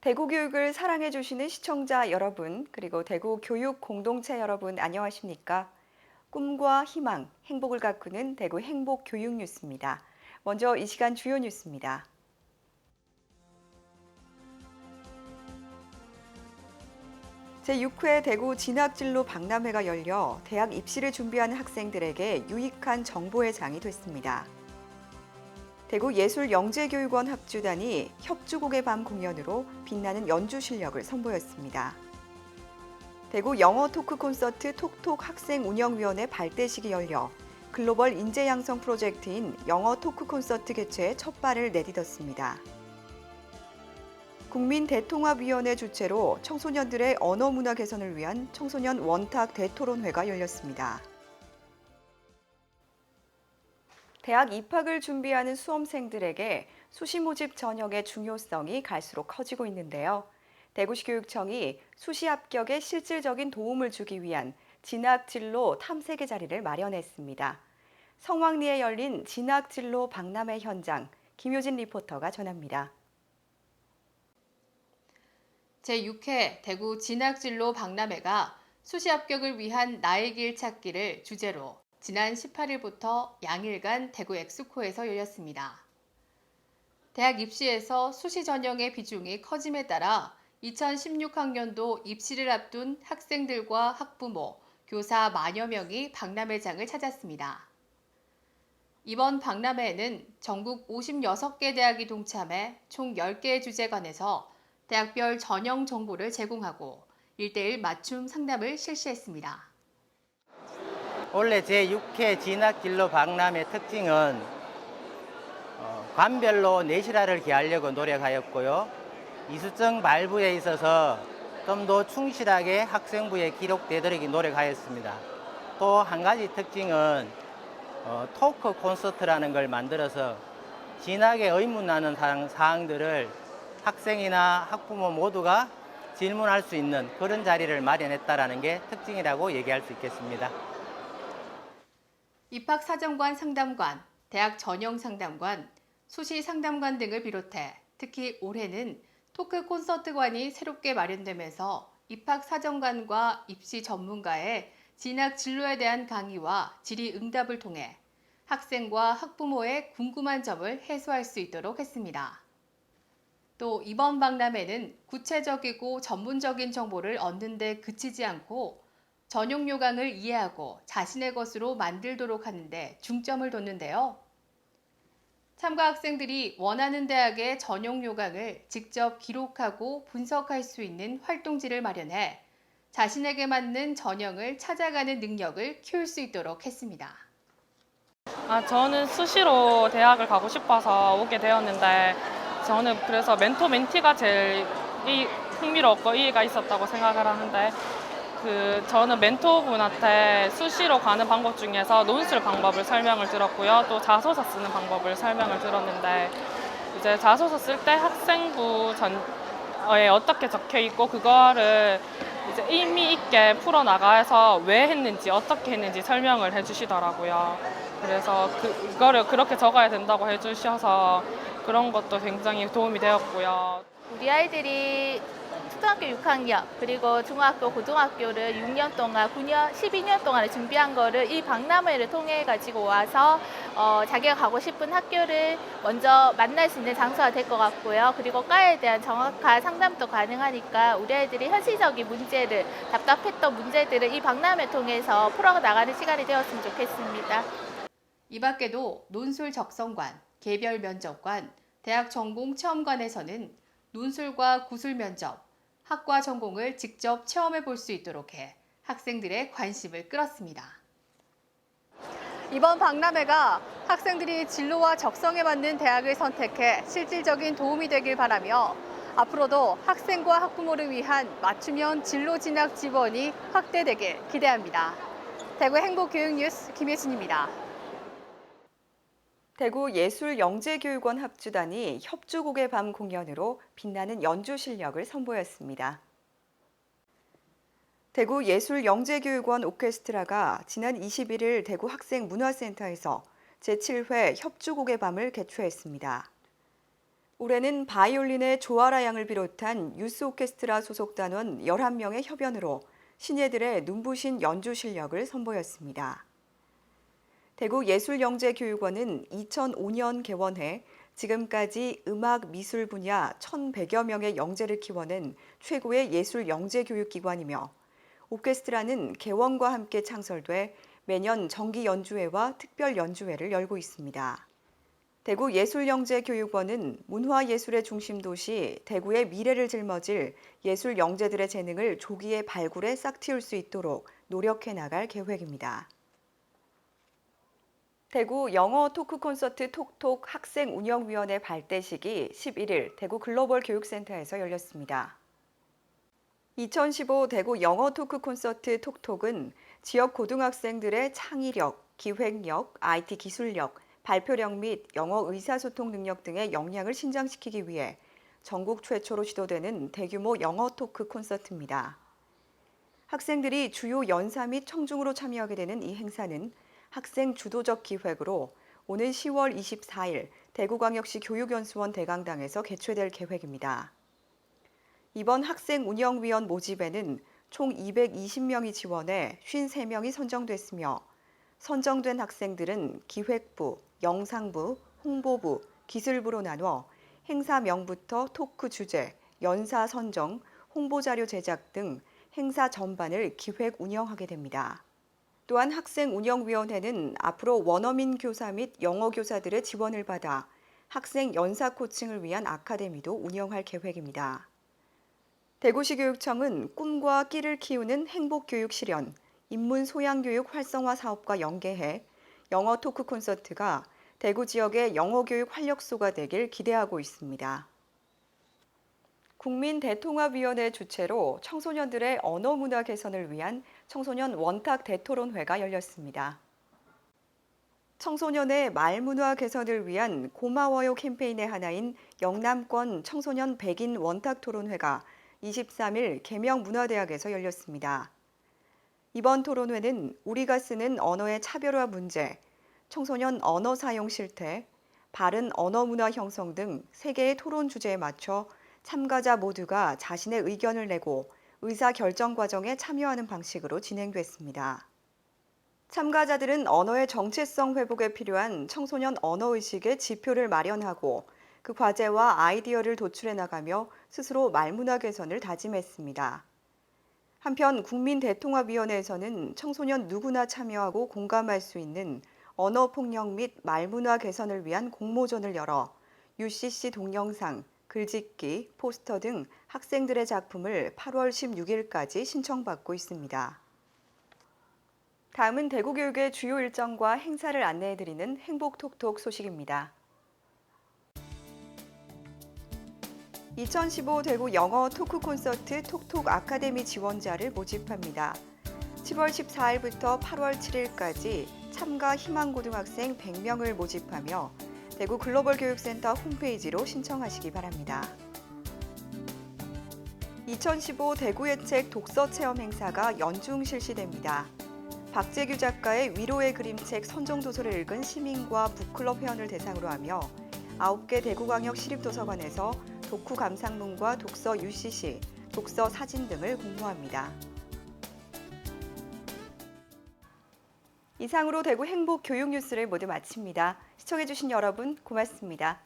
대구 교육을 사랑해 주시는 시청자 여러분, 그리고 대구 교육 공동체 여러분 안녕하십니까? 꿈과 희망, 행복을 가꾸는 대구 행복 교육 뉴스입니다. 먼저 이 시간 주요 뉴스입니다. 제6회 대구 진학진로 박람회가 열려 대학 입시를 준비하는 학생들에게 유익한 정보의 장이 됐습니다. 대구 예술영재교육원 합주단이 협주곡의 밤 공연으로 빛나는 연주 실력을 선보였습니다. 대구 영어 토크 콘서트 톡톡 학생 운영위원회 발대식이 열려 글로벌 인재 양성 프로젝트인 영어 토크 콘서트 개최에 첫 발을 내딛었습니다. 국민 대통합위원회 주최로 청소년들의 언어 문화 개선을 위한 청소년 원탁 대토론회가 열렸습니다. 대학 입학을 준비하는 수험생들에게 수시 모집 전형의 중요성이 갈수록 커지고 있는데요. 대구시 교육청이 수시 합격에 실질적인 도움을 주기 위한 진학 진로 탐색의 자리를 마련했습니다. 성황리에 열린 진학 진로 박람회 현장 김효진 리포터가 전합니다. 제6회 대구 진학진로 박람회가 수시 합격을 위한 나의 길 찾기를 주제로 지난 18일부터 양일간 대구 엑스코에서 열렸습니다. 대학 입시에서 수시 전형의 비중이 커짐에 따라 2016학년도 입시를 앞둔 학생들과 학부모, 교사 만여 명이 박람회장을 찾았습니다. 이번 박람회에는 전국 56개 대학이 동참해 총 10개의 주제관에서 대학별 전형 정보를 제공하고 1대1 맞춤 상담을 실시했습니다. 원래 제6회 진학진로 박람회 특징은 어, 관별로 내실화를 기하려고 노력하였고요. 이수증 발부에 있어서 좀 더 충실하게 학생부에 기록되도록 노력하였습니다. 또 한 가지 특징은 어, 토크 콘서트라는 걸 만들어서 진학에 의문나는 사항, 사항들을 학생이나 학부모 모두가 질문할 수 있는 그런 자리를 마련했다라는 게 특징이라고 얘기할 수 있겠습니다. 입학 사정관 상담관, 대학 전형 상담관, 수시 상담관 등을 비롯해 특히 올해는 토크 콘서트관이 새롭게 마련되면서 입학 사정관과 입시 전문가의 진학 진로에 대한 강의와 질의 응답을 통해 학생과 학부모의 궁금한 점을 해소할 수 있도록 했습니다. 또 이번 박람회는 구체적이고 전문적인 정보를 얻는 데 그치지 않고 전용 요강을 이해하고 자신의 것으로 만들도록 하는데 중점을 뒀는데요. 참가 학생들이 원하는 대학의 전용 요강을 직접 기록하고 분석할 수 있는 활동지를 마련해 자신에게 맞는 전형을 찾아가는 능력을 키울 수 있도록 했습니다. 아, 저는 수시로 대학을 가고 싶어서 오게 되었는데 저는 그래서 멘토 멘티가 제일 이, 흥미롭고 이해가 있었다고 생각을 하는데 그 저는 멘토분한테 수시로 가는 방법 중에서 논술 방법을 설명을 들었고요. 또 자소서 쓰는 방법을 설명을 들었는데 이제 자소서 쓸 때 학생부 전에 어떻게 적혀 있고 그거를 이제 의미 있게 풀어 나가서 왜 했는지 어떻게 했는지 설명을 해주시더라고요. 그래서 그- 그거를 그렇게 적어야 된다고 해주셔서 그런 것도 굉장히 도움이 되었고요. 우리 아이들이 초등학교 6학년 그리고 중학교 고등학교를 6년 동안 9년 12년 동안 준비한 거를 이 박람회를 통해 가지고 와서 어, 자기가 가고 싶은 학교를 먼저 만날 수 있는 장소가 될 것 같고요. 그리고 과에 대한 정확한 상담도 가능하니까 우리 아이들이 현실적인 문제를 답답했던 문제들을 이 박람회 통해서 풀어 나가는 시간이 되었으면 좋겠습니다. 이 밖에도 논술 적성관, 개별 면접관, 대학 전공 체험관에서는 논술과 구술 면접, 학과 전공을 직접 체험해 볼 수 있도록 해 학생들의 관심을 끌었습니다. 이번 박람회가 학생들이 진로와 적성에 맞는 대학을 선택해 실질적인 도움이 되길 바라며 앞으로도 학생과 학부모를 위한 맞춤형 진로 진학 지원이 확대되길 기대합니다. 대구 행복교육뉴스 김혜진입니다. 대구 예술영재교육원 합주단이 협주곡의 밤 공연으로 빛나는 연주 실력을 선보였습니다. 대구 예술영재교육원 오케스트라가 지난 21일 대구 학생문화센터에서 제7회 협주곡의 밤을 개최했습니다. 올해는 바이올린의 조아라 양을 비롯한 유스 오케스트라 소속 단원 11명의 협연으로 신예들의 눈부신 연주 실력을 선보였습니다. 대구예술영재교육원은 2005년 개원해 지금까지 음악 미술 분야 1,100여 명의 영재를 키워낸 최고의 예술 영재 교육 기관이며 오케스트라는 개원과 함께 창설돼 매년 정기 연주회와 특별 연주회를 열고 있습니다. 대구 예술영재교육원은 문화예술의 중심 도시 대구의 미래를 짊어질 예술 영재들의 재능을 조기에 발굴해 싹 틔울 수 있도록 노력해 나갈 계획입니다. 대구 영어 토크 콘서트 톡톡 학생 운영위원회 발대식이 11일 대구 글로벌 교육센터에서 열렸습니다. 2015 대구 영어 토크 콘서트 톡톡은 지역 고등학생들의 창의력, 기획력, IT 기술력, 발표력 및 영어 의사소통 능력 등의 역량을 신장시키기 위해 전국 최초로 시도되는 대규모 영어 토크 콘서트입니다. 학생들이 주요 연사 및 청중으로 참여하게 되는 이 행사는 학생 주도적 기획으로 오는 10월 24일 대구광역시 교육연수원 대강당에서 개최될 계획입니다. 이번 학생 운영위원 모집에는 총 220명이 지원해 53명이 선정됐으며 선정된 학생들은 기획부, 영상부, 홍보부, 기술부로 나눠 행사명부터 토크 주제, 연사 선정, 홍보자료 제작 등 행사 전반을 기획 운영하게 됩니다. 또한 학생 운영위원회는 앞으로 원어민 교사 및 영어 교사들의 지원을 받아 학생 연사 코칭을 위한 아카데미도 운영할 계획입니다. 대구시 교육청은 꿈과 끼를 키우는 행복교육 실현, 인문 소양교육 활성화 사업과 연계해 영어 토크 콘서트가 대구 지역의 영어 교육 활력소가 되길 기대하고 있습니다. 국민 대통합위원회 주최로 청소년들의 언어 문화 개선을 위한 청소년 원탁 대토론회가 열렸습니다. 청소년의 말 문화 개선을 위한 고마워요 캠페인의 하나인 영남권 청소년 백인 원탁 토론회가 23일 계명문화대학에서 열렸습니다. 이번 토론회는 우리가 쓰는 언어의 차별화 문제, 청소년 언어 사용 실태, 바른 언어 문화 형성 등 세 개의 토론 주제에 맞춰 참가자 모두가 자신의 의견을 내고 의사 결정 과정에 참여하는 방식으로 진행됐습니다. 참가자들은 언어의 정체성 회복에 필요한 청소년 언어 의식의 지표를 마련하고 그 과제와 아이디어를 도출해 나가며 스스로 말문화 개선을 다짐했습니다. 한편 국민대통합위원회에서는 청소년 누구나 참여하고 공감할 수 있는 언어 폭력 및 말문화 개선을 위한 공모전을 열어 UCC 동영상, 글짓기, 포스터 등 학생들의 작품을 8월 16일까지 신청받고 있습니다. 다음은 대구교육의 주요 일정과 행사를 안내해드리는 행복톡톡 소식입니다. 2015 대구 영어 토크 콘서트 톡톡 아카데미 지원자를 모집합니다. 10월 14일부터 8월 7일까지 참가 희망 고등학생 100명을 모집하며 대구 글로벌 교육센터 홈페이지로 신청하시기 바랍니다. 2015 대구의 책 독서 체험 행사가 연중 실시됩니다. 박재규 작가의 위로의 그림책 선정 도서를 읽은 시민과 북클럽 회원을 대상으로 하며 9개 대구광역 시립도서관에서 독후 감상문과 독서 UCC, 독서 사진 등을 공모합니다. 이상으로 대구 행복 교육 뉴스를 모두 마칩니다. 시청해주신 여러분 고맙습니다.